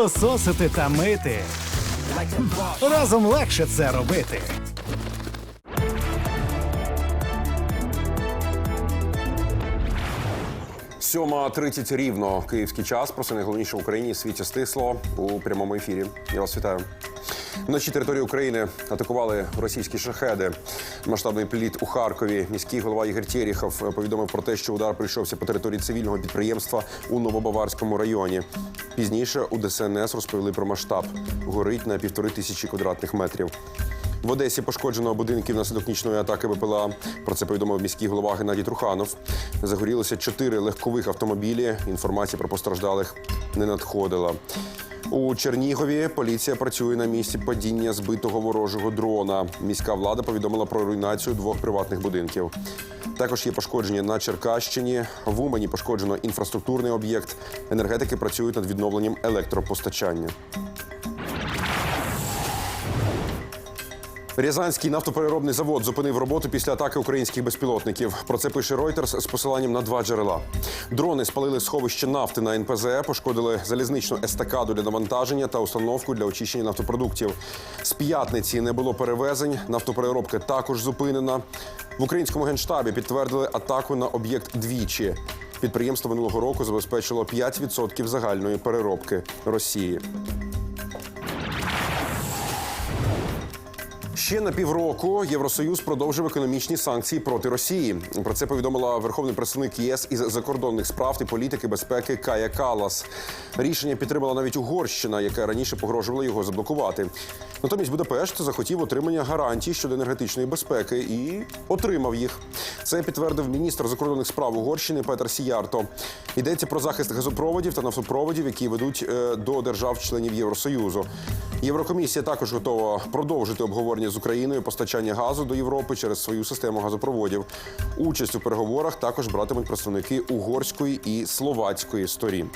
пилососити та мити. Разом легше це робити. Сьома 30 рівно київський час. Про це найголовніше в Україні світі стисло у прямому ефірі. Я вас вітаю. Вночі території України атакували російські шахеди. Масштабний пліт у Харкові. Міський голова Ігор Терехов повідомив про те, що удар прийшовся по території цивільного підприємства у Новобаварському районі. Пізніше у ДСНС розповіли про масштаб. Горить на півтори тисячі квадратних метрів. В Одесі пошкоджено будинки внаслідок нічної атаки БПЛА. Про це повідомив міський голова Геннадій Труханов. Загорілося чотири легкових автомобілі. Інформації про постраждалих не надходила. У Чернігові поліція працює на місці падіння збитого ворожого дрона. Міська влада повідомила про руйнацію двох приватних будинків. Також є пошкодження на Черкащині. В Умані пошкоджено інфраструктурний об'єкт. Енергетики працюють над відновленням електропостачання. Рязанський нафтопереробний завод зупинив роботу після атаки українських безпілотників. Про це пише Reuters з посиланням на два джерела. Дрони спалили сховище нафти на НПЗ, пошкодили залізничну естакаду для навантаження та установку для очищення нафтопродуктів. З п'ятниці не було перевезень. Нафтопереробка також зупинена. В українському генштабі підтвердили атаку на об'єкт двічі. Підприємство минулого року забезпечило 5% загальної переробки Росії. Ще на півроку Євросоюз продовжив економічні санкції проти Росії. Про це повідомила верховний представник ЄС із закордонних справ і політики безпеки Кая Калас. Рішення підтримала навіть Угорщина, яка раніше погрожувала його заблокувати. Натомість Будапешт захотів отримання гарантій щодо енергетичної безпеки і отримав їх. Це підтвердив міністр закордонних справ Угорщини Петер Сіярто. Йдеться про захист газопроводів та нафтопроводів, які ведуть е, до держав-членів Євросоюзу. Єврокомісія також готова продовжити обговорення з Україною постачання газу до Європи через свою систему газопроводів. Участь у переговорах також братимуть представники угорської і словацької сторін.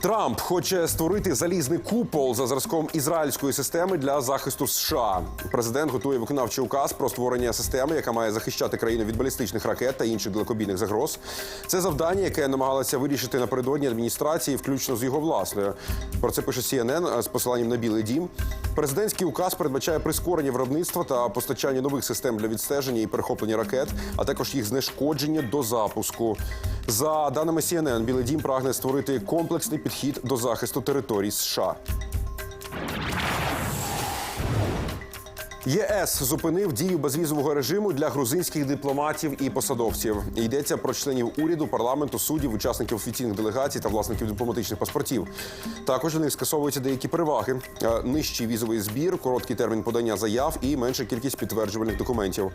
Трамп хоче створити залізний купол за зразком ізраїльської системи для захисту США. Президент готує виконавчий указ про створення системи, яка має захищати країну від балістичних ракет та інших далекобійних загроз. Це завдання, яке намагалася вирішити напередодні адміністрації, включно з його власною. Про це пише CNN з посиланням на Білий Дім. Президентський указ передбачає прискорення виробництва та постачання нових систем для відстеження і перехоплення ракет, а також їх знешкодження до запуску. За даними CNN, Білий Дім прагне створити комплексний підхід до захисту територій США. ЄС зупинив дію безвізового режиму для грузинських дипломатів і посадовців. Йдеться про членів уряду, парламенту, суддів, учасників офіційних делегацій та власників дипломатичних паспортів. Також у них скасовуються деякі переваги: Е, нижчий візовий збір, короткий термін подання заяв і менша кількість підтверджувальних документів.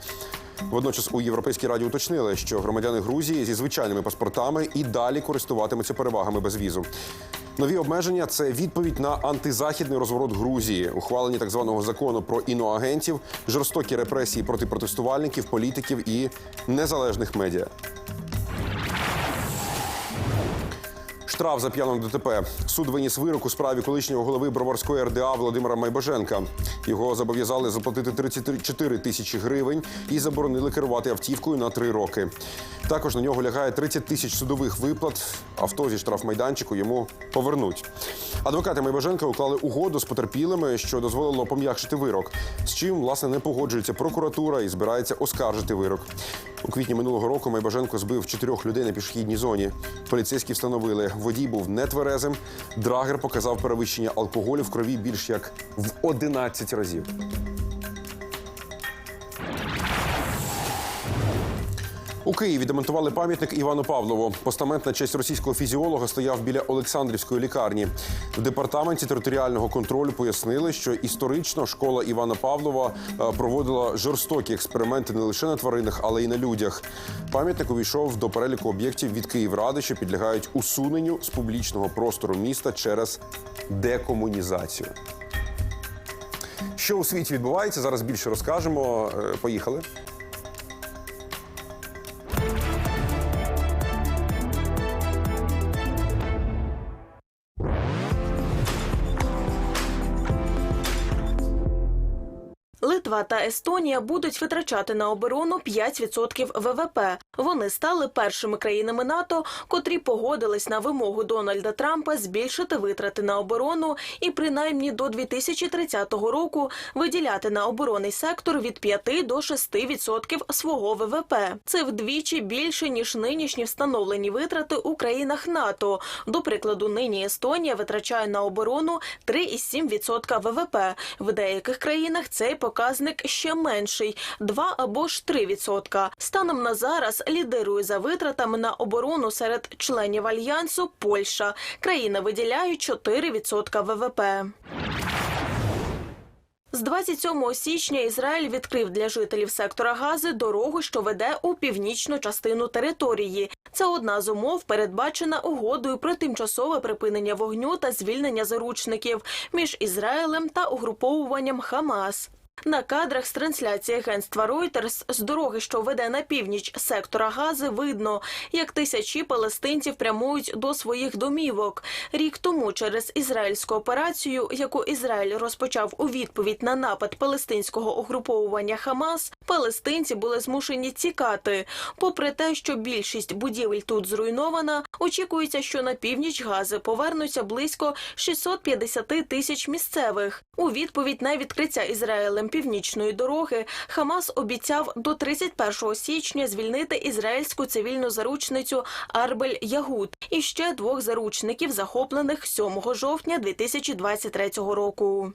Водночас у Європейській раді уточнили, що громадяни Грузії зі звичайними паспортами і далі користуватимуться перевагами без візу. Нові обмеження це відповідь на антизахідний розворот Грузії, ухвалення так званого закону про іноагентів, жорстокі репресії проти протестувальників, політиків і незалежних медіа. Штраф за п'яном ДТП. Суд виніс вирок у справі колишнього голови Броварської РДА Володимира Майбаженка. Його зобов'язали заплатити 34 тисячі гривень і заборонили керувати автівкою на три роки. Також на нього лягає 30 тисяч судових виплат. Авто зі штрафмайданчику йому повернуть. Адвокати Майбаженка уклали угоду з потерпілими, що дозволило пом'якшити вирок. З чим власне не погоджується прокуратура і збирається оскаржити вирок. У квітні минулого року Майбаженко збив чотирьох людей на пішохідній зоні. Поліцейські встановили, водій був нетверезим. Драгер показав перевищення алкоголю в крові більш як в 11 разів. У Києві демонтували пам'ятник Івану Павлову. Постамент на честь російського фізіолога стояв біля Олександрівської лікарні. В департаменті територіального контролю пояснили, що історично школа Івана Павлова е, проводила жорстокі експерименти не лише на тваринах, але й на людях. Пам'ятник увійшов до переліку об'єктів від Київради, що підлягають усуненню з публічного простору міста через декомунізацію. Що у світі відбувається? Зараз більше розкажемо. Е, Поїхали. Литва та Естонія будуть витрачати на оборону 5% ВВП. Вони стали першими країнами НАТО, котрі погодились на вимогу Дональда Трампа збільшити витрати на оборону і принаймні до 2030 року виділяти на оборонний сектор від 5 до 6% свого ВВП. Це вдвічі більше ніж нинішні встановлені витрати у країнах НАТО. До прикладу, нині Естонія витрачає на оборону 3,7% ВВП. В деяких країнах цей показник ще менший 2 або ж 3%. Станом на зараз лідирує за витратами на оборону серед членів альянсу Польща. Країна виділяє 4% ВВП. З 27 січня Ізраїль відкрив для жителів сектора Гази дорогу, що веде у північну частину території. Це одна з умов, передбачена угодою про тимчасове припинення вогню та звільнення заручників між Ізраїлем та угруповуванням Хамас. На кадрах з трансляції агентства Reuters з дороги, що веде на північ сектора Гази, видно, як тисячі палестинців прямують до своїх домівок. Рік тому через ізраїльську операцію, яку Ізраїль розпочав у відповідь на напад палестинського угруповування Хамас, палестинці були змушені тікати. Попри те, що більшість будівель тут зруйнована, очікується, що на північ Гази повернуться близько 650 тисяч місцевих. У відповідь на відкриття Ізраїлем північної дороги Хамас обіцяв до 31 січня звільнити ізраїльську цивільну заручницю Арбель Ягуд і ще двох заручників, захоплених 7 жовтня 2023 року.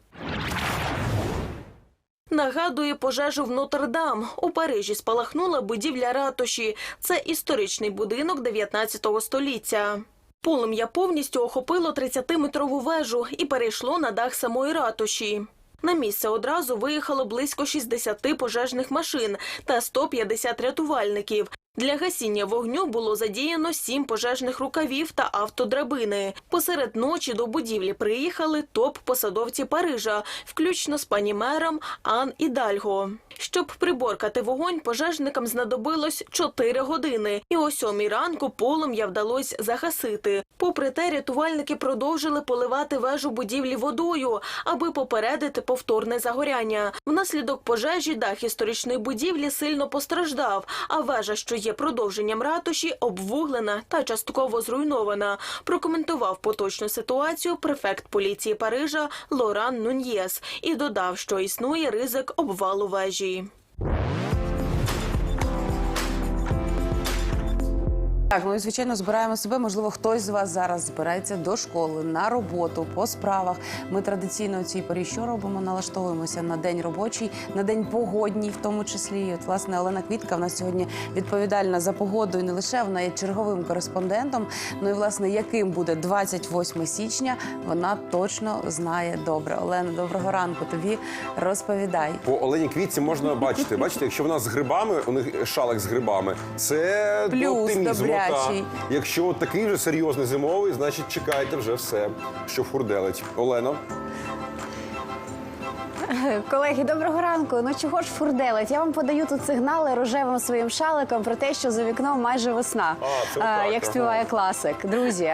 Нагадує пожежу в Нотр-Дам. У Парижі спалахнула будівля ратуші. Це історичний будинок 19 століття. Полум'я повністю охопило 30-метрову вежу і перейшло на дах самої ратуші. На місце одразу виїхало близько 60 пожежних машин та 150 рятувальників. Для гасіння вогню було задіяно сім пожежних рукавів та автодрабини. Посеред ночі до будівлі приїхали топ-посадовці Парижа, включно з пані мером Ан Ідальго. Щоб приборкати вогонь, пожежникам знадобилось 4 години, і о сьомій ранку полум'я вдалося загасити. Попри те, рятувальники продовжили поливати вежу будівлі водою, аби попередити повторне загоряння. Внаслідок пожежі дах історичної будівлі сильно постраждав, а вежа, що є продовженням ратуші, обвуглена та частково зруйнована. Прокоментував поточну ситуацію префект поліції Парижа Лоран Нуньєс і додав, що існує ризик обвалу вежі. Так, ну і звичайно збираємо себе. Можливо, хтось з вас зараз збирається до школи, на роботу, по справах. Ми традиційно у цій порі що робимо? Налаштовуємося на день робочий, на день погодній, в тому числі. І От власне Олена Квітка в нас сьогодні відповідальна за погоду і не лише вона є черговим кореспондентом. Ну і власне, яким буде 28 січня, вона точно знає добре. Олена, доброго ранку. Тобі розповідай. По Олені Квітці можна бачити. Бачите, якщо вона з грибами, у них шалик з грибами, це до Плюс оптимізму. Добрячий. та. Якщо такий вже серйозний зимовий, значить чекайте вже все, що фурделить. Олено. Колеги, доброго ранку. Ну чого ж фурделить? Я вам подаю тут сигнали рожевим своїм шаликом про те, що за вікном майже весна, А, це А, так, як ага. співає класик. Друзі.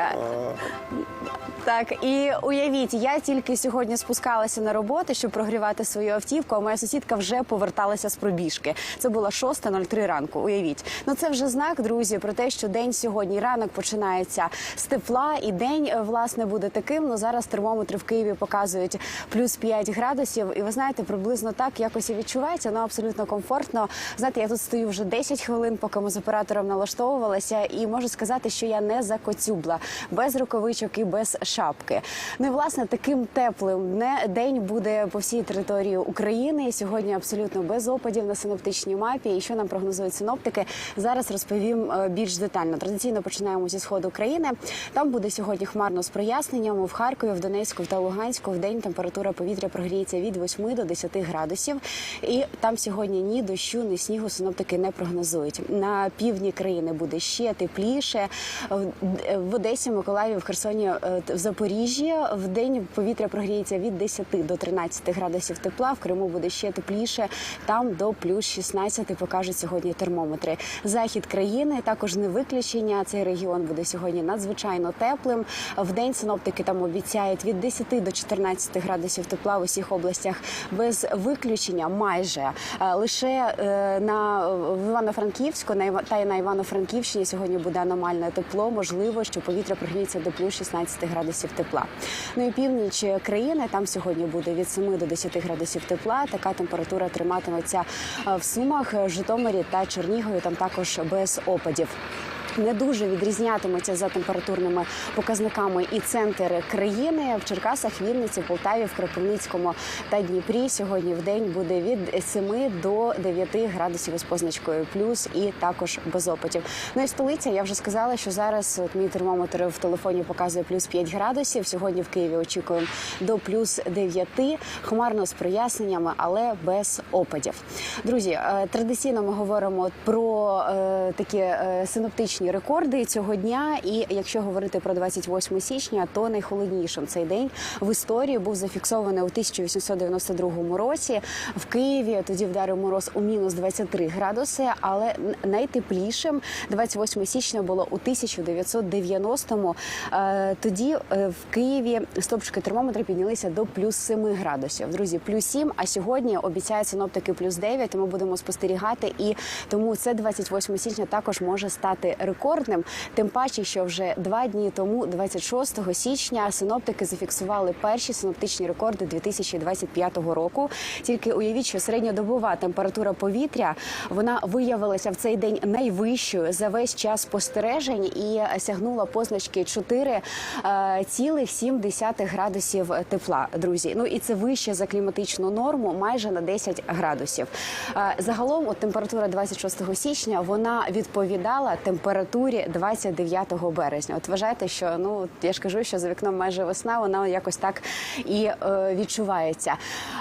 Так, і уявіть, я тільки сьогодні спускалася на роботу, щоб прогрівати свою автівку, а моя сусідка вже поверталася з пробіжки. Це була 6.03 ранку. Уявіть. Ну це вже знак, друзі, про те, що день сьогодні ранок починається з тепла, і день е, власне буде таким. Ну зараз термометри в Києві показують плюс 5 градусів. І ви знаєте, приблизно так якось і відчувається. Ну абсолютно комфортно. Знаєте, я тут стою вже 10 хвилин, поки ми з оператором налаштовувалися, і можу сказати, що я не закоцюбла без рукавичок і без шапки. Ну і власне таким теплим день буде по всій території України. Сьогодні абсолютно без опадів на синоптичній мапі. І що нам прогнозують синоптики? Зараз розповім е, більш детально. Традиційно починаємо зі сходу країни. Там буде сьогодні хмарно з проясненням. В Харкові, в Донецьку та Луганську в день температура повітря прогріється від 8 до 10 градусів. І там сьогодні ні дощу, ні снігу синоптики не прогнозують. На півдні країни буде ще тепліше. В- В Одесі, Миколаєві, в Херсоні е, в Запоріжжі. В день повітря прогріється від 10 до 13 градусів тепла. В Криму буде ще тепліше. Там до плюс 16 покажуть сьогодні термометри. Захід країни також не виключення. Цей регіон буде сьогодні надзвичайно теплим. В день синоптики там обіцяють від 10 до 14 градусів тепла в усіх областях без виключення. Майже Е, лише е, на Івано-Франківську та й на Івано-Франківщині сьогодні буде аномальне тепло. Можливо, що повітря прогріється до плюс 16 градусів тепла. Ну і північ країни там сьогодні буде від 7 до 10 градусів тепла. Така температура триматиметься е, в Сумах, Житомирі та Чернігові. Там також без опадів. Не дуже відрізнятимуться за температурними показниками і центр країни в Черкасах, Вінниці, Полтаві, в Кропивницькому та Дніпрі. Сьогодні в день буде від 7 до 9 градусів із позначкою плюс і також без опитів. Ну і столиця. Я вже сказала, що зараз от мій термометр в телефоні показує плюс 5 градусів. Сьогодні в Києві очікуємо до плюс 9, хмарно з проясненнями, але без опадів. Друзі, е, традиційно ми говоримо про е, такі е, синоптичні рекорди цього дня. І якщо говорити про 28 січня, то найхолоднішим цей день в історії був зафіксований у 1892 році. В Києві тоді вдарив мороз у мінус 23 градуси, але найтеплішим 28 січня було у 1990-му. Е, Тоді е, в Києві стопчики термометра піднялися до плюс 7 градусів. Друзі, плюс 7, а сьогодні обіцяють синоптики плюс 9, ми будемо спостерігати. І тому це 28 січня також може стати рекордним. Тим паче, що вже два дні тому, 26 січня, синоптики зафіксували перші синоптичні рекорди 2025 року. Тільки уявіть, що середньодобова температура повітря вона виявилася в цей день найвищою за весь час спостережень і сягнула позначки 4,7 градусів тепла. Друзі, ну і це вище за кліматичну норму майже на 10 градусів. Е, Загалом, от температура 26 січня вона відповідала температурі 29 березня. От вважайте, що ну я ж кажу, що за вікном майже весна, вона якось так і е, відчувається.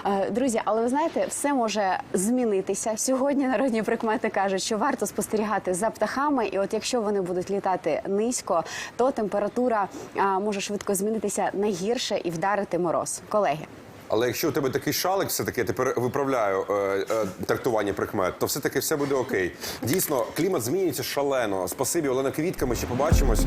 Е, друзі, але ви знаєте, все може змінитися. Сьогодні народні прикмети кажуть, що варто спостерігати за птахами, і от якщо вони будуть літати низько, то температура а, може швидко змінитися на гірше і вдарити мороз. Колеги. Але якщо у тебе такий шалик, все таки я тепер виправляю е, е, трактування прикмет, то все таки все буде окей. Дійсно, клімат змінюється шалено. Спасибі, Олена Квітка. Ми ще побачимось.